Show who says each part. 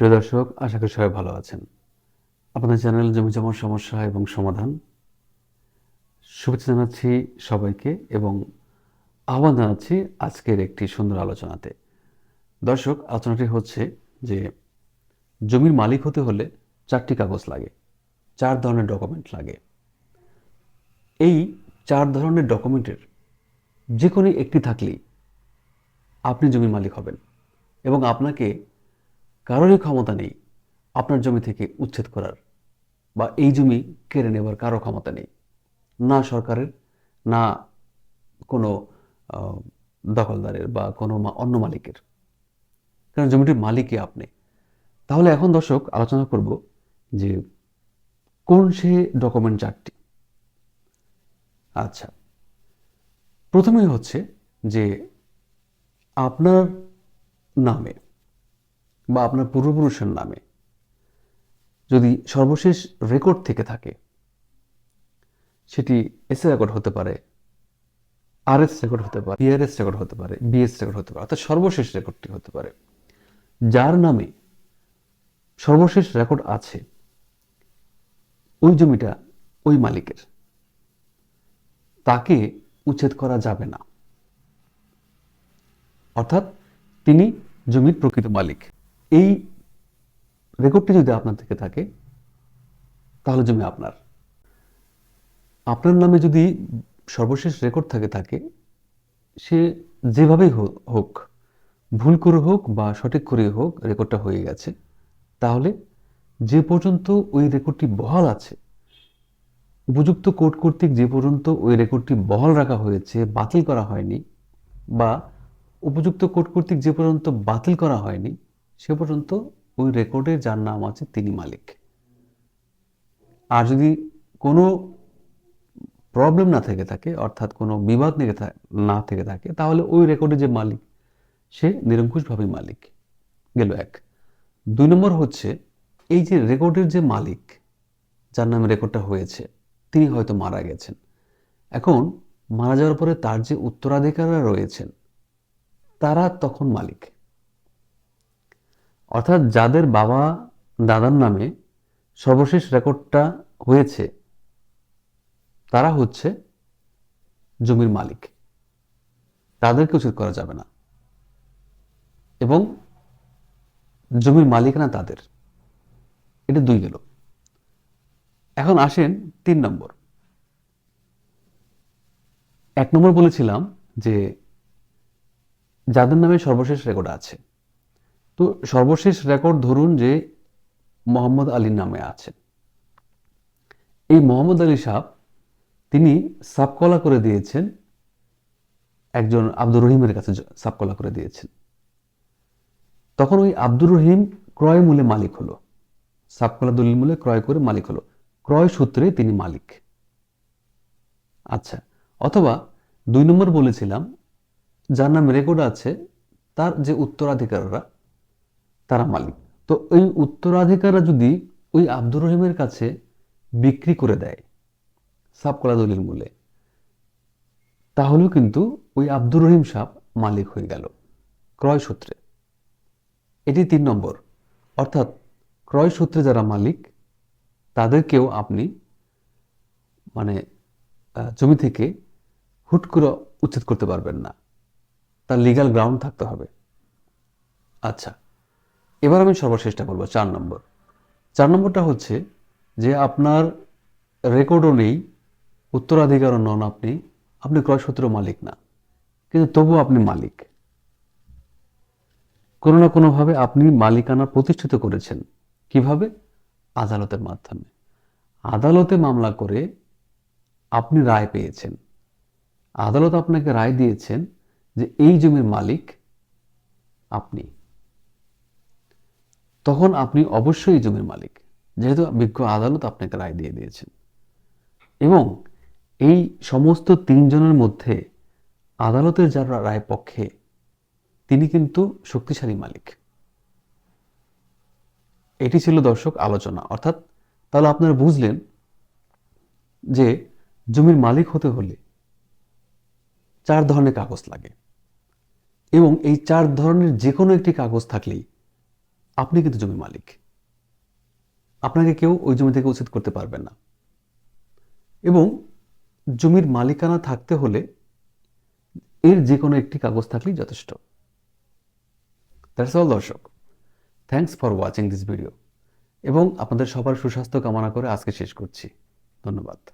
Speaker 1: প্রিয় দর্শক, আশা করি সবাই ভালো আছেন। আপনাদের চ্যানেল জমি জমার সমস্যা এবং সমাধান। শুভেচ্ছা জানাচ্ছি সবাইকে এবং আহ্বান জানাচ্ছি আজকের একটি সুন্দর আলোচনাতে। দর্শক, আলোচনাটি হচ্ছে যে জমির মালিক হতে হলে চারটি কাগজ লাগে, চার ধরনের ডকুমেন্ট লাগে। এই চার ধরনের ডকুমেন্টের যে কোনো একটি থাকলেই আপনি জমির মালিক হবেন এবং আপনাকে কারোরই ক্ষমতা নেই আপনার জমি থেকে উচ্ছেদ করার বা এই জমি কেড়ে নেবার কারও ক্ষমতা নেই। না সরকারের, না কোনো দখলদারের বা কোনো অন্য মালিকের। কারণ জমিটির মালিকই আপনি? তাহলে এখন দর্শক আলোচনা করব যে কোন সে ডকুমেন্ট চারটি? আচ্ছা প্রথমেই হচ্ছে যে আপনার নামে বা আপনার পূর্বপুরুষের নামে। যদি সর্বশেষ রেকর্ড থেকে থাকে, সেটি এসএ রেকর্ড হতে পারে আরএস রেকর্ড হতে পারে বিআরএস রেকর্ড হতে পারে বিএস রেকর্ড হতে পারে, অর্থাৎ সর্বশেষ রেকর্ডটি হতে পারে। যার নামে সর্বশেষ রেকর্ড আছে, ওই জমিটা, ওই মালিকের। তাকে উচ্ছেদ করা যাবে না। অর্থাৎ তিনি জমির প্রকৃত মালিক। এই রেকর্ডটি যদি আপনার থেকে থাকে, তাহলে জমি আপনার। আপনার নামে যদি সর্বশেষ রেকর্ড থাকে থাকে, সে যেভাবেই হোক, ভুল করে হোক বা সঠিক করে হোক রেকর্ডটা হয়ে গেছে, তাহলে যে পর্যন্ত ওই রেকর্ডটি বহাল আছে, উপযুক্ত কোর্ট কর্তৃক যে পর্যন্ত ওই রেকর্ডটি বহাল রাখা হয়েছে, বাতিল করা হয়নি, বা উপযুক্ত কোর্ট কর্তৃক যে পর্যন্ত বাতিল করা হয়নি সে পর্যন্ত ওই রেকর্ডে যার নাম আছে তিনি মালিক। আর যদি কোনো প্রবলেম না থেকে থাকে, অর্থাৎ কোনো বিবাদ থেকে না থেকে থাকে, তাহলে ওই রেকর্ডে যে মালিক, সে নিরঙ্কুশভাবেই মালিক। গেল এক। দুই নম্বর হচ্ছে, এই যে রেকর্ডের যে মালিক, যার নামে রেকর্ডটা হয়েছে, তিনি হয়তো মারা গেছেন। এখন মারা যাওয়ার পরে তার যে উত্তরাধিকারীরা রয়েছেন, তারা তখন মালিক। অর্থাৎ যাদের বাবা দাদার নামে সর্বশেষ রেকর্ডটা হয়েছে, তারা হচ্ছে জমির মালিক। তাদেরকে উচিত করা যাবে না। এবং জমির মালিক না তাদের। এটা দুই গেল। এখন আসেন তিন নম্বর। এক নম্বর বলেছিলাম যে যাদের নামে সর্বশেষ রেকর্ড আছে তো সর্বশেষ রেকর্ড ধরুন যে মোহাম্মদ আলীর নামে আছে এই মোহাম্মদ আলী সাহ তিনি সাবকলা করে দিয়েছেন, একজন আব্দুর রহিমের কাছে সাবকলা করে দিয়েছেন। তখন ওই আব্দুর রহিম ক্রয় মূলে মালিক হলো। সাবকলা দলিল মূল্যে ক্রয় করে মালিক হলো। ক্রয় সূত্রে তিনি মালিক। আচ্ছা অথবা দুই নম্বর বলেছিলাম, যার নাম রেকর্ড আছে, তার যে উত্তরাধিকাররা তারা মালিক। তো ওই উত্তরাধিকাররা যদি ওই আব্দুর রহিমের কাছে বিক্রি করে দেয় সাবকলা দলিল মূল্যে তাহলেও কিন্তু ওই আব্দুর রহিম সাপ মালিক হয়ে গেল ক্রয় সূত্রে। এটি তিন নম্বর। অর্থাৎ ক্রয় সূত্রে যারা মালিক, তাদেরকেও আপনি মানে জমি থেকে হুট করে উচ্ছেদ করতে পারবেন না। তার লিগাল গ্রাউন্ড থাকতে হবে। আচ্ছা এবার আমি সর্বশেষটা বলব, চার নম্বর। চার নম্বরটা হচ্ছে যে আপনার রেকর্ডও নেই, উত্তরাধিকারও নন আপনি আপনি ক্রয়সূত্র মালিক না, কিন্তু তবুও আপনি মালিক। কোনো না কোনোভাবে আপনি মালিকানা প্রতিষ্ঠিত করেছেন। কীভাবে? আদালতের মাধ্যমে। আদালতে মামলা করে আপনি রায় পেয়েছেন। আদালত আপনাকে রায় দিয়েছেন যে এই জমির মালিক আপনি। তখন আপনি অবশ্যই জমির মালিক। যেহেতু বিজ্ঞ আদালত আপনাকে রায় দিয়ে দিয়েছেন। এবং এই সমস্ত তিনজনের মধ্যে আদালতের যারা রায় পক্ষে, তিনি কিন্তু শক্তিশালী মালিক। এটি ছিল দর্শক আলোচনা। অর্থাৎ তাহলে আপনারা বুঝলেন যে জমির মালিক হতে হলে চার ধরনের কাগজ লাগে। এবং এই চার ধরনের যে কোনো একটি কাগজ থাকলেই আপনি কিন্তু জমির মালিক। আপনাকে কেউ ওই জমি থেকে উচ্ছেদ করতে পারবেন না। এবং জমির মালিকানা থাকতে হলে এর যে কোনো একটি কাগজ থাকলেই যথেষ্ট। দ্যাটস অল দর্শক। Thanks for watching this video এবং আপনাদের সবার সুস্বাস্থ্য কামনা করে আজকে শেষ করছি। ধন্যবাদ।